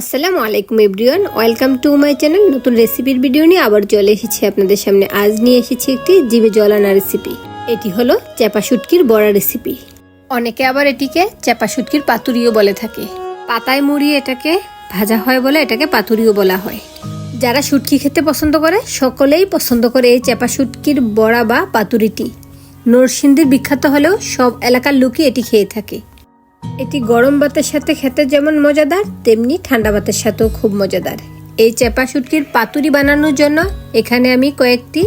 আসসালামু আলাইকুম everyone, welcome to my channel, নতুন রেসিপির ভিডিও নিয়ে আবার চলে এসেছি আপনাদের সামনে। আজ নিয়ে এসেছি একটি জিভে জলানা রেসিপি এটি হলো চেপা শুটকির বড়া রেসিপি অনেকে আবার এটিকে চেপা শুটকির পাতুরিও বলে থাকে। পাতায় মুড়িয়ে এটাকে ভাজা হয় বলে এটাকে পাতুরিও বলা হয়। যারা শুটকি খেতে পছন্দ করে, সকলেই পছন্দ করে এই চেপা শুটকির বড়া বা পাতুরিটি। নরসিংদীর বিখ্যাত হলেও সব এলাকার লোকই এটি খেয়ে থাকে। এটি গরম ভাতের সাথে খেতে যেমন মজাদার, তেমনি ঠান্ডা ভাতের সাথেও খুব মজাদার। এই চেপা শুটকির পাতুরি বানানোর জন্য এখানে আমি কয়েকটি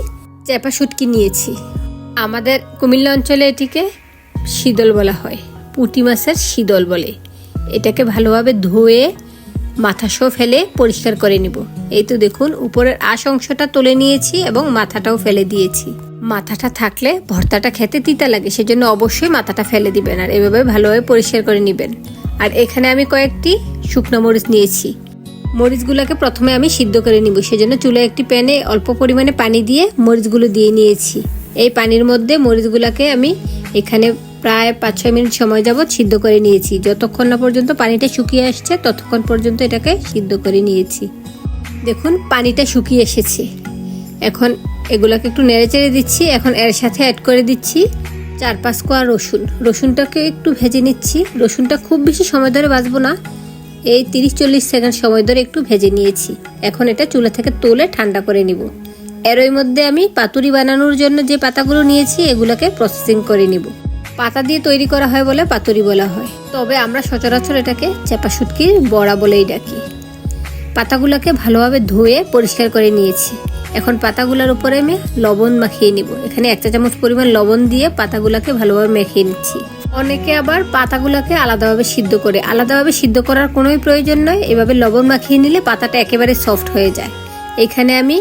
চেপা শুটকি নিয়েছি। আমাদের কুমিল্লা অঞ্চলে এটিকে শীদল বলা হয়, পুঁটি মাছের শীদল বলে। এটাকে ভালোভাবে ধুয়ে মাথা সহ ফেলে পরিষ্কার করে নিব। এই তো দেখুন, উপরের আশ অংশটা তুলে নিয়েছি এবং মাথাটাও ফেলে দিয়েছি। মাথাটা থাকলে ভর্তাটা খেতে তিতা লাগে, সেজন্য অবশ্যই মাথাটা ফেলে দিবেন আর এভাবে ভালোভাবে পরিষ্কার করে নেবেন। আর এখানে আমি কয়েকটি শুকনো মরিচ নিয়েছি। মরিচগুলোকে প্রথমে আমি সিদ্ধ করে নিব, সেজন্য চুলে একটি প্যানে অল্প পরিমাণে পানি দিয়ে মরিচগুলো দিয়ে নিয়েছি। এই পানির মধ্যে মরিচগুলোকে আমি এখানে প্রায় পাঁচ ছয় মিনিট সময় যাবৎ সিদ্ধ করে নিয়েছি। যতক্ষণ না পর্যন্ত পানিটা শুকিয়ে আসছে, ততক্ষণ পর্যন্ত এটাকে সিদ্ধ করে নিয়েছি। দেখুন, পানিটা শুকিয়ে এসেছে। এখন এগুলোকে একটু নেড়ে চেড়ে দিচ্ছি। এখন এর সাথে অ্যাড করে দিচ্ছি চার পাঁচ কোয়া রসুন। রসুনটাকে একটু ভেজে নিচ্ছি। রসুনটা খুব বেশি সময় ধরে বাঁচবো না। এই তিরিশ চল্লিশ সেকেন্ড সময় ধরে একটু ভেজে নিয়েছি। এখন এটা চুলা থেকে তুলে ঠান্ডা করে নিব। এরই মধ্যে আমি পাতুরি বানানোর জন্য যে পাতাগুলো নিয়েছি, এগুলোকে প্রসেসিং করে নিব। পাতা দিয়ে তৈরি করা হয় বলে পাতুরি বলা হয়। তবে আমরা সচরাচর এটাকে চেপা শুটকির বড়া বলেই ডাকি। পাতাগুলোকে ভালোভাবে ধুয়ে পরিষ্কার করে নিয়েছি। এখন পাতাগুলোর উপরে আমি লবণ মাখিয়ে নিব। এখানে এক চা চামচ পরিমাণ লবণ দিয়ে পাতাগুলোকে ভালোভাবে মেখিয়ে নিচ্ছি। অনেকে আবার পাতাগুলোকে আলাদাভাবে সিদ্ধ করে, আলাদাভাবে সিদ্ধ করার কোনোই প্রয়োজন নয়। এভাবে লবণ মাখিয়ে নিলে পাতাটা একেবারে সফট হয়ে যায়। এখানে আমি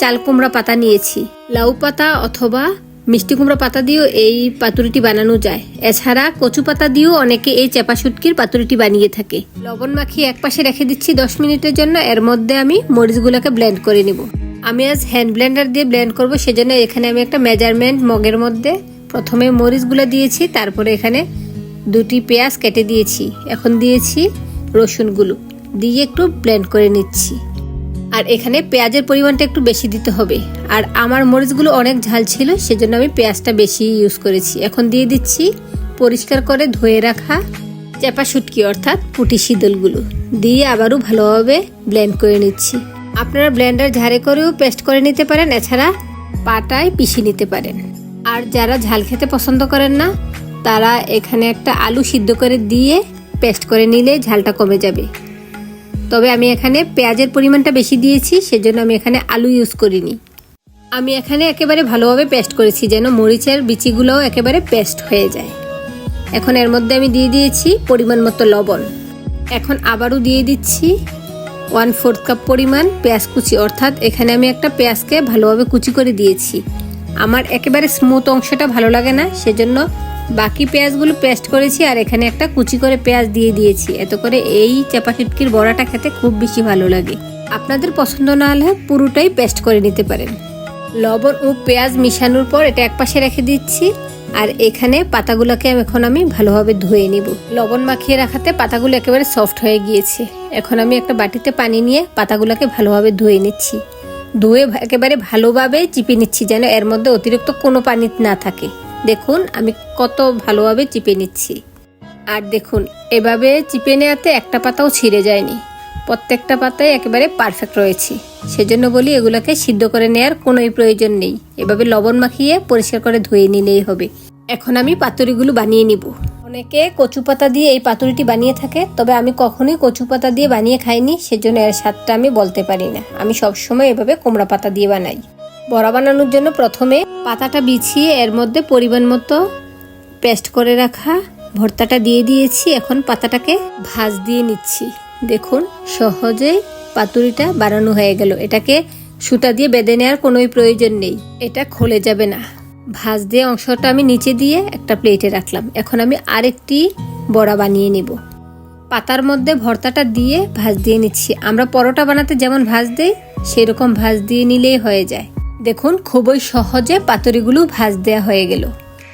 চাল কুমড়া পাতা নিয়েছি। লাউ পাতা অথবা মিষ্টি কুমড়া পাতা দিয়েও এই পাতুরিটি বানানো যায়। এছাড়া কচু পাতা দিয়েও অনেকে এই চেপা শুটকির পাতুরিটি বানিয়ে থাকে। লবণ মাখিয়ে এক পাশে রেখে দিচ্ছি দশ মিনিটের জন্য। এর মধ্যে আমি মরিচগুলোকে ব্লেন্ড করে নিব। আমি আজ হ্যান্ড ব্লেন্ডার দিয়ে ব্লেন্ড করব, সেজন্য এখানে আমি একটা মেজারমেন্ট মগের মধ্যে প্রথমে মরিচগুলো দিয়েছি, তারপরে এখানে দুটি পেঁয়াজ কেটে দিয়েছি। এখন দিয়েছি রসুনগুলো, দিয়ে একটু ব্লেন্ড করে নিচ্ছি। আর এখানে পেঁয়াজের পরিমাণটা একটু বেশি দিতে হবে। আর আমার মরিচগুলো অনেক ঝাল ছিল, সেজন্য আমি পেঁয়াজটা বেশি ইউজ করেছি। এখন দিয়ে দিচ্ছি পরিষ্কার করে ধুয়ে রাখা চেপা শুটকি, অর্থাৎ পুটি শীতলগুলো। দিয়ে আবারও ভালোভাবে ব্লেন্ড করে নিচ্ছি। আপনারা ব্লেন্ডার ঝাড়ে করেও পেস্ট করে নিতে পারেন, এছাড়া পাটায় পিষে নিতে পারেন। আর যারা ঝাল খেতে পছন্দ করেন না, তারা এখানে একটা আলু সিদ্ধ করে দিয়ে পেস্ট করে নিলে ঝালটা কমে যাবে। তবে আমি এখানে পেঁয়াজের পরিমাণটা বেশি দিয়েছি, সেজন্য আমি এখানে আলু ইউজ করিনি। আমি এখানে একেবারে ভালোভাবে পেস্ট করেছি, যেন মরিচের বিচিগুলোও একেবারে পেস্ট হয়ে যায়। এখন এর মধ্যে আমি দিয়ে দিয়েছি পরিমাণ মতো লবণ। এখন আবারও দিয়ে দিচ্ছি ওয়ান ফোর্থ কাপ পরিমাণ পেঁয়াজ কুচি। অর্থাৎ এখানে আমি একটা পেঁয়াজকে ভালোভাবে কুচি করে দিয়েছি। আমার একেবারে স্মুথ অংশটা ভালো লাগে না, সেজন্য বাকি পেঁয়াজগুলো পেস্ট করেছি আর এখানে একটা কুচি করে পেঁয়াজ দিয়ে দিয়েছি। এত করে এই চাপা শুটকির বড়াটা খেতে খুব বেশি ভালো লাগে। আপনাদের পছন্দ না হলে পুরোটাই পেস্ট করে নিতে পারেন। লবণ ও পেঁয়াজ মিশানোর পর এটা একপাশে রেখে দিচ্ছি। আর এখানে পাতাগুলোকে এখন আমি ভালোভাবে ধুয়ে নিব। লবণ মাখিয়ে রাখাতে পাতাগুলো একেবারে সফট হয়ে গিয়েছে। এখন আমি একটা বাটিতে পানি নিয়ে পাতাগুলোকে ভালোভাবে ধুয়ে নিচ্ছি। ধুয়ে একেবারে ভালোভাবে চিপে নিচ্ছি যেন এর মধ্যে অতিরিক্ত কোনো পানি না থাকে। দেখুন, আমি কত ভালোভাবে চিপে নিচ্ছি। আর দেখুন, এভাবে চিপে নেওয়াতে একটা পাতাও ছিঁড়ে যায়নি। প্রত্যেকটা পাতায় একেবারে পারফেক্ট রয়েছে। সেজন্য বলি এগুলোকে সিদ্ধ করে নেওয়ার কোনোই প্রয়োজন নেই। এভাবে লবণ মাখিয়ে পরিষ্কার করে ধুয়ে নিলেই হবে। এখন আমি পাতুরিগুলো বানিয়ে নিব। অনেকে কচু পাতা দিয়ে এই পাতুরিটি বানিয়ে থাকে, তবে আমি কখনোই কচু পাতা দিয়ে বানিয়ে খাইনি, সেজন্য এর স্বাদটা আমি বলতে পারি না। আমি সবসময় এভাবে কোমড়া পাতা দিয়ে বানাই। বড়া বানানোর জন্য প্রথমে পাতাটা বিছিয়ে এর মধ্যে পরিমাণ মতো পেস্ট করে রাখা ভর্তাটা দিয়ে দিয়েছি। এখন পাতাটাকে ভাজ দিয়ে নিচ্ছি। দেখুন, সহজেই পাতুরিটা বানানো হয়ে গেল। এটাকে সুতা দিয়ে বেঁধে নেওয়ার কোনোই প্রয়োজন নেই। এটা খুলে যাবে না। ভাজ দিয়ে অংশটা আমি নিচে দিয়ে একটা প্লেটে রাখলাম। এখন আমি আরেকটি বড়া বানিয়ে নিব। পাতার মধ্যে ভর্তাটা দিয়ে ভাজ দিয়ে নিচ্ছি। আমরা পরোটা বানাতে যেমন ভাজ দেই, সেরকম ভাজ দিয়ে নিলেই হয়ে যায়। দেখুন, খুবই সহজে পাতুরিগুলো ভাজ দেওয়া হয়ে গেল।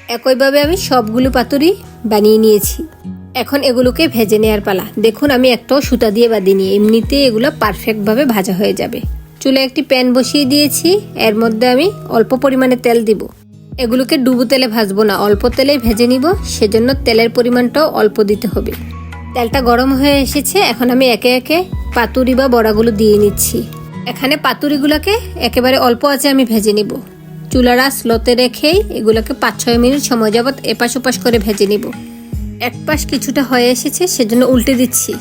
একইভাবে আমি সবগুলো পাতুরি বানিয়ে নিয়েছি। এখন এগুলোকে ভেজে নেওয়ার পালা। দেখুন, আমি একটাও সুতা দিয়ে বাঁধিনি। এমনিতে এগুলো পারফেক্টভাবে ভাজা হয়ে যাবে। চুলে একটি প্যান বসিয়ে দিয়েছি। এর মধ্যে আমি অল্প পরিমাণে তেল দিব। এগুলোকে ডুবো তেলে ভাজবো না। অল্প তেলেই ভেজে নিব। সেজন্য তেলের পরিমাণটাও অল্প দিতে হবে। তেলটা গরম হয়ে এসেছে। এখন আমি একে একে পাতুরি বা বড়াগুলো দিয়ে নিচ্ছি। এখানে পাতুরিগুলোকে একেবারে অল্প আছে আমি ভেজে নিব। চুলারা স্লোতে রেখেই এগুলোকে পাঁচ ছয় মিনিট সময় যাবত এপাশ ওপাশ করে ভেজে নিব। এক পাশ কিছুটা হয়ে এসেছে, সেজন্য উল্টে দিচ্ছি।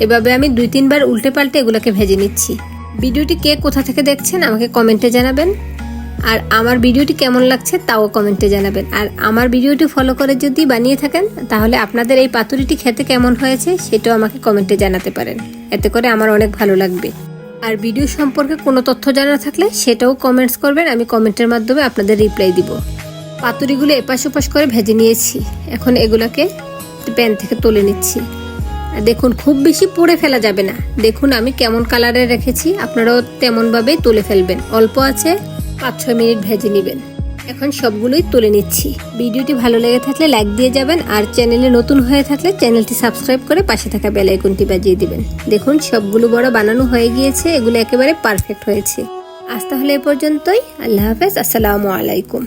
এভাবে আমি দুই, তিনবার উল্টে পাল্টে এগুলোকে ভেজে নিচ্ছি। ভিডিওটি কে কোথা থেকে দেখছেন আমাকে কমেন্টে জানাবেন। আর আমার ভিডিওটি কেমন লাগছে তাও কমেন্টে জানাবেন। আর আমার ভিডিওটি ফলো করে যদি বানিয়ে থাকেন, তাহলে আপনাদের এই পাতুরিটি খেতে কেমন হয়েছে সেটাও আমাকে কমেন্টে জানাতে পারেন। এতে করে আমার অনেক ভালো লাগবে। আর ভিডিও সম্পর্কে কোনো তথ্য জানা থাকলে সেটাও কমেন্টস করবেন, আমি কমেন্টের মাধ্যমে আপনাদের রিপ্লাই দিব। পাতুরিগুলো এপাশ ওপাশ করে ভেজে নিয়েছি। এখন এগুলোকে প্যান থেকে তুলে নিচ্ছি। দেখুন, খুব বেশি পরে ফেলা যাবে না। দেখুন, আমি কেমন কালারে রেখেছি, আপনারাও তেমনভাবেই তুলে ফেলবেন। অল্প আছে পাঁচ ছয় মিনিট ভেজে নেবেন। এখন সবগুলোই তুলে নিচ্ছি। ভিডিওটি ভালো লেগে থাকলে লাইক দিয়ে যাবেন, আর চ্যানেলে নতুন হয়ে থাকলে চ্যানেলটি সাবস্ক্রাইব করে পাশে থাকা বেল আইকনটি বাজিয়ে দিবেন। দেখুন, সবগুলো বড় বানানো হয়ে গিয়েছে, এগুলো একেবারে পারফেক্ট হয়েছে। আজ তাহলে এ পর্যন্তই। আল্লাহ হাফেজ, আসসালামু আলাইকুম।